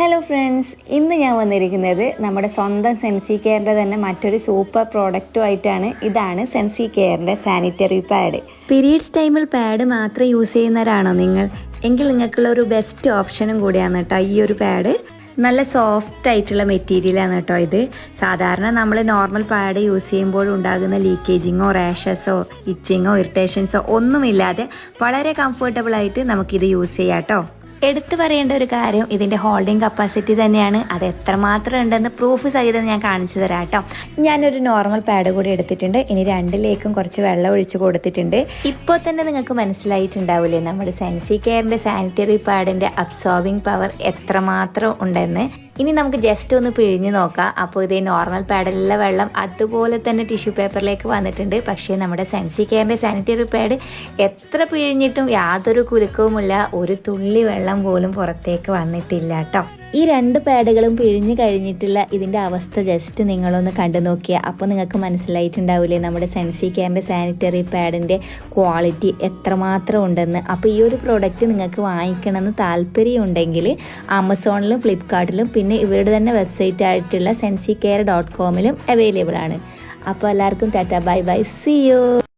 Hello friends ഇന്ന് ഞാൻ വന്നിരിക്കുന്നത് നമ്മുടെ സ്വന്തം സെൻസി കെയറിന്റെ തന്നെ മറ്റൊരു സൂപ്പർ പ്രോഡക്റ്റുമായിട്ടാണ് ഇതാണ് സെൻസി കെയറിന്റെ സാനിറ്ററി പാഡ് പീരീഡ്സ് ടൈമിൽ പാഡ് മാത്രം യൂസ് ചെയ്യുന്നവരാണോ നിങ്ങൾ? എങ്കിൽ നിങ്ങൾക്കുള്ള ഒരു ബെസ്റ്റ് ഓപ്ഷനും കൂടിയാണ് കേട്ടോ ഈ ഒരു പാഡ് നല്ല സോഫ്റ്റ് ആയിട്ടുള്ള മെറ്റീരിയലാണ് കേട്ടോ ഇത്. സാധാരണ നമ്മൾ നോർമൽ പാഡ് യൂസ് ചെയ്യുമ്പോൾ ഉണ്ടാകുന്ന ലീക്കേജിങ്ങോ റാഷസോ ഇച്ചിങ്ങോ ഇറിറ്റേഷൻസോ ഒന്നുമില്ലാതെ വളരെ കംഫർട്ടബിൾ ആയിട്ട് നമുക്കിത് യൂസ് ചെയ്യാം കേട്ടോ. എടുത്തു പറയേണ്ട ഒരു കാര്യം ഇതിന്റെ ഹോൾഡിംഗ് കപ്പാസിറ്റി തന്നെയാണ്. അത് എത്രമാത്രം ഉണ്ടെന്ന് പ്രൂഫ് സഹിതം ഞാൻ കാണിച്ചു തരാം കേട്ടോ. ഞാനൊരു നോർമൽ പാഡ് കൂടി എടുത്തിട്ടുണ്ട്. ഇനി രണ്ടിലേക്കും കുറച്ച് വെള്ളം ഒഴിച്ച് കൊടുത്തിട്ടുണ്ട്. ഇപ്പോൾ തന്നെ നിങ്ങൾക്ക് മനസ്സിലായിട്ടുണ്ടാവില്ലേ നമ്മുടെ സെൻസി കെയറിന്റെ സാനിറ്ററി പാഡിന്റെ അബ്സോർബിംഗ് പവർ എത്രമാത്രം ഉണ്ടെന്ന്. ഇനി നമുക്ക് ജസ്റ്റ് ഒന്ന് പിഴിഞ്ഞ് നോക്കാം. അപ്പോൾ ഇതേ നോർമൽ പാഡിലുള്ള വെള്ളം അതുപോലെ തന്നെ ടിഷ്യൂ പേപ്പറിലേക്ക് വന്നിട്ടുണ്ട്. പക്ഷേ നമ്മുടെ സെൻസി കെയറിന്റെ സാനിറ്ററി പാഡ് എത്ര പിഴിഞ്ഞിട്ടും യാതൊരു കുലുക്കവുമില്ല. ഒരു തുള്ളി വെള്ളം പോലും പുറത്തേക്ക് വന്നിട്ടില്ല കേട്ടോ. ഈ രണ്ട് പാഡുകളും പിഴിഞ്ഞു കഴിഞ്ഞിട്ടുള്ള ഇതിന്റെ അവസ്ഥ ജസ്റ്റ് നിങ്ങളൊന്ന് കണ്ടു നോക്കിയാൽ അപ്പോൾ നിങ്ങൾക്ക് മനസ്സിലായിട്ടുണ്ടാവില്ലേ നമ്മുടെ സെൻസി കെയറിന്റെ സാനിറ്ററി പാഡിന്റെ ക്വാളിറ്റി എത്രമാത്രം ഉണ്ടെന്ന്. അപ്പോൾ ഈ ഒരു പ്രോഡക്റ്റ് നിങ്ങൾക്ക് വാങ്ങിക്കണമെന്ന് താല്പര്യമുണ്ടെങ്കിൽ ആമസോണിലും ഫ്ലിപ്കാർട്ടിലും പിന്നെ ഇവരുടെ തന്നെ വെബ്സൈറ്റ് ആയിട്ടുള്ള സെൻസി കെയർ ഡോട്ട് കോമിലും അവൈലബിൾ ആണ്. അപ്പോൾ എല്ലാവർക്കും tata bye bye see you